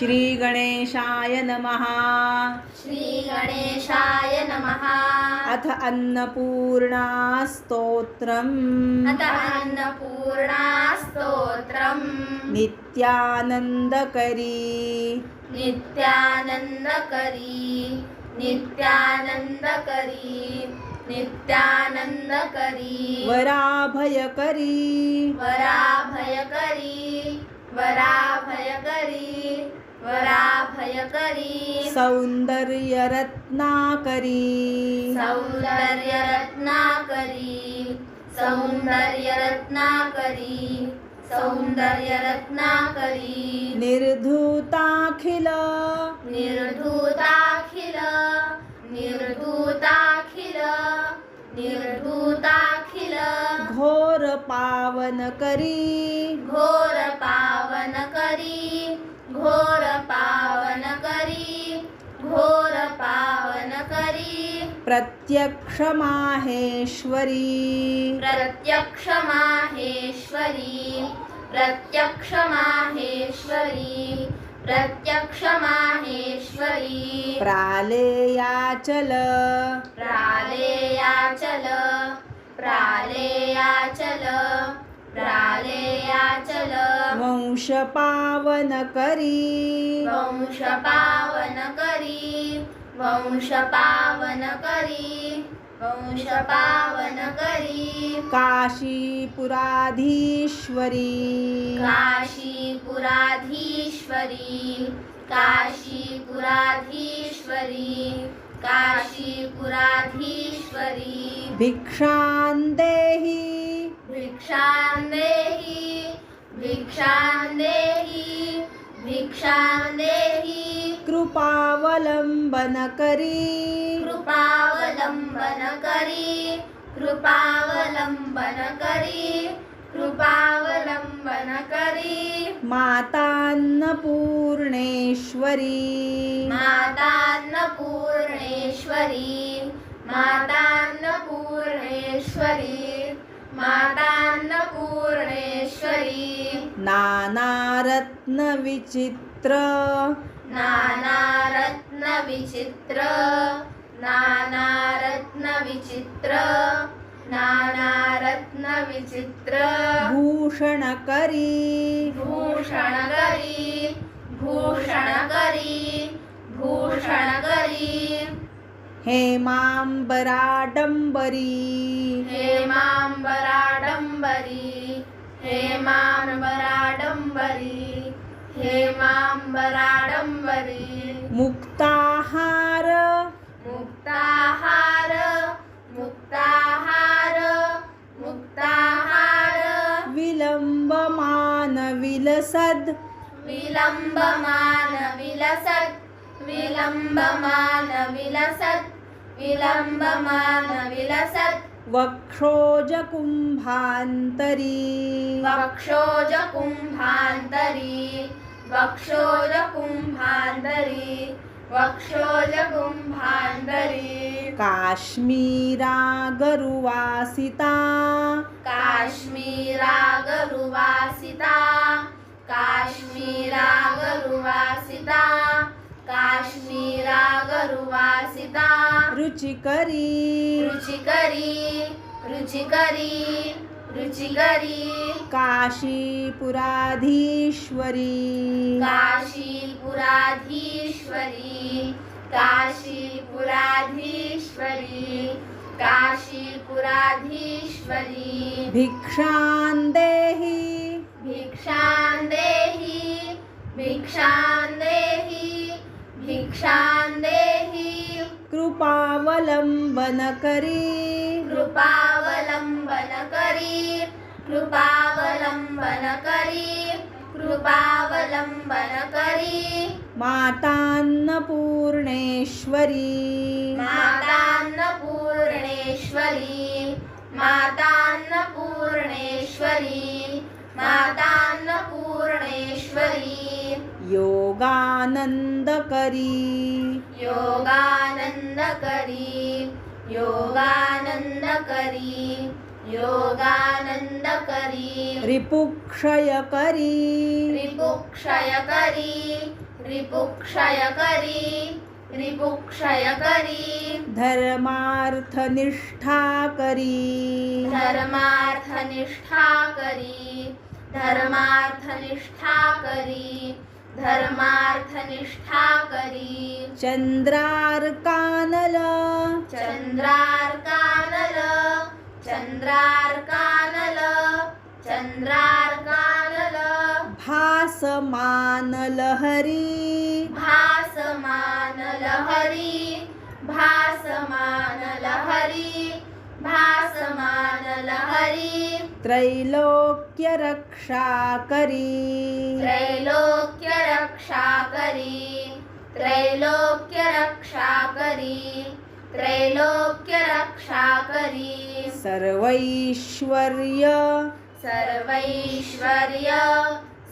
श्री गणेशाय नमः। श्रीगणेशाय नमः। अथ अन्नपूर्णा स्तोत्रम् अत अन्नपूर्णा स्तोत्रम् नित्यानन्दकरी। नित्यानन्दकरी। नित्यानन्दकरी। नित्यानन्दकरी। वराभयकरी। वराभयकरी। वराभयकरी। वराभयकरी। सौन्दर्यरत्नाकरी। सौन्दर्यरत्नाकरी। सौन्दर्यरत्नाकरी। सौन्दर्यरत्नाकरी। निर्धूताखिल। निर्धूताखिल। निर्धूताखिल। निर्धूताखिल। घोरपावनकरी। घोर पावन करी घोर प्रत्यक्षमाहेश्वरी। प्रत्यक्ष माहेश्वरी प्रत्यक्ष माहेश्वरी प्रत्यक्ष माहेश्वरी प्रालेयाचल। प्रालेयाचल। प्रालेयाचल। प्रालेयाचल। वंशपावनकरी। वंश पावन करी वंश पावन करी वंश पावन करी काशीपुराधीश्वरी। काशीपुराधीश्वरी। काशीपुराधीश्वरी। काशीपुराधीश्वरी। भिक्षां देहि। भिक्षां देहि। भिक्षां देहि। भिक्षां देहि। कृपावलम्बनकरी कृपावलंबन करी. कृपावलंबन करी. कृपावलंबन करी. मातान्नपूर्णेश्वरी. मातान्नपूर्णेश्वरी. मातान्नपूर्णेश्वरी. मातान्नपूर्णेश्वरी. नानारत्नविचित्र. नानारत्नविचित्र नानारत्नविचित्र नानारत्नविचित्र भूषणकरी भूषणकरी भूषणकरी भूषणकरी हेमाम्बराडम्बरी हेमाम्बराडम्बरी हेमाम्बराडम्बरी हेमाम्बराडम्बरी मुक्ताहार। मुक्ताहार मुक्ताहार मुक्ताहार। विलम्बमान विलसद्। विलम्बमान विलसत् विलम्बमान विलसत् विलम्बमान विलसत् वक्षोजकुम्भान्तरी वक्षोजकुम्भान्तरी वक्षोजकुम्भान्तरी वक्षोजकुम्भान्तरी काश्मीरागरुवासिता। काश्मीरागरुवासिता काश्मीरागरुवासिता काश्मीरागरुवासिता। रुचिकरी। रुचिकरी रुचिकरी। रुचिकरी काशीपुराधीश्वरी। काशीपुराधीश्वरी। काशीपुराधीश्वरी। काशीपुराधीश्वरी। भिक्षां देहि। भिक्षां देहि। भिक्षां देहि। भिक्षां देहि। कृपावलम्बनकरी। कृपावलंबन करी कृपावलंबन करी कृपावलंबन करी। मातान्नपूर्णेश्वरी। मातान्नपूर्णेश्वरी मातान्नपूर्णेश्वरी मातान्नपूर्णेश्वरी। योगानन्दकरी योगानन्दकरी योगानन्दकरी योगानन्दकरी। रिपुक्षयकरी। रिपुक्षयकरी रिपुक्षय करी रिपुक्षय करी धर्मार्थनिष्ठा करी धर्मार्थनिष्ठा करी धर्मार्थनिष्ठा करी धर्मार्थनिष्ठा करी चंद्रार्कानल। चंद्रार्कानल। चंद्रार्कानल। चंद्रार्कानल। भासमान लहरी भासमान लहरी भासमान लहरी भासमान लहरी त्रैलोक्य रक्षा करी त्रैलोक्य रक्षा करी त्रैलोक्य रक्षा करी त्रैलोक्य रक्षा करी सर्वैश्वर्य। सर्वैश्वर्य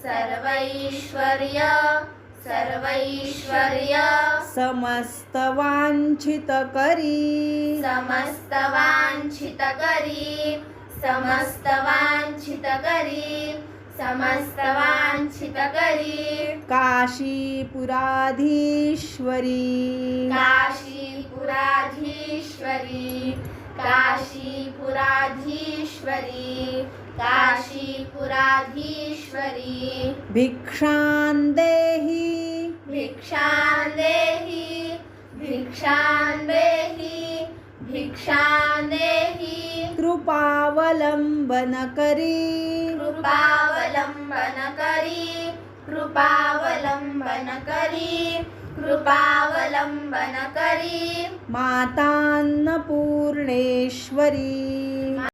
सर्वैश्वर्य सर्वैश्वर्य। समस्त वांछित करी समस्त वांछित करी समस्त वांछित करी समस्त वांछित करी काशीपुराधीश्वरी। काशीपुराधीश्वरी काशीपुराधीश्वरी काशीपुराधीश्वरी। भिक्षां देहि। भिक्षां देहि भिक्षां देहि। भिक्षां देहि कृपावलंबन करी कृपावलंबन करी कृपावलंबन करी कृपावलंबन करी मातान्नपूर्णेश्वरी।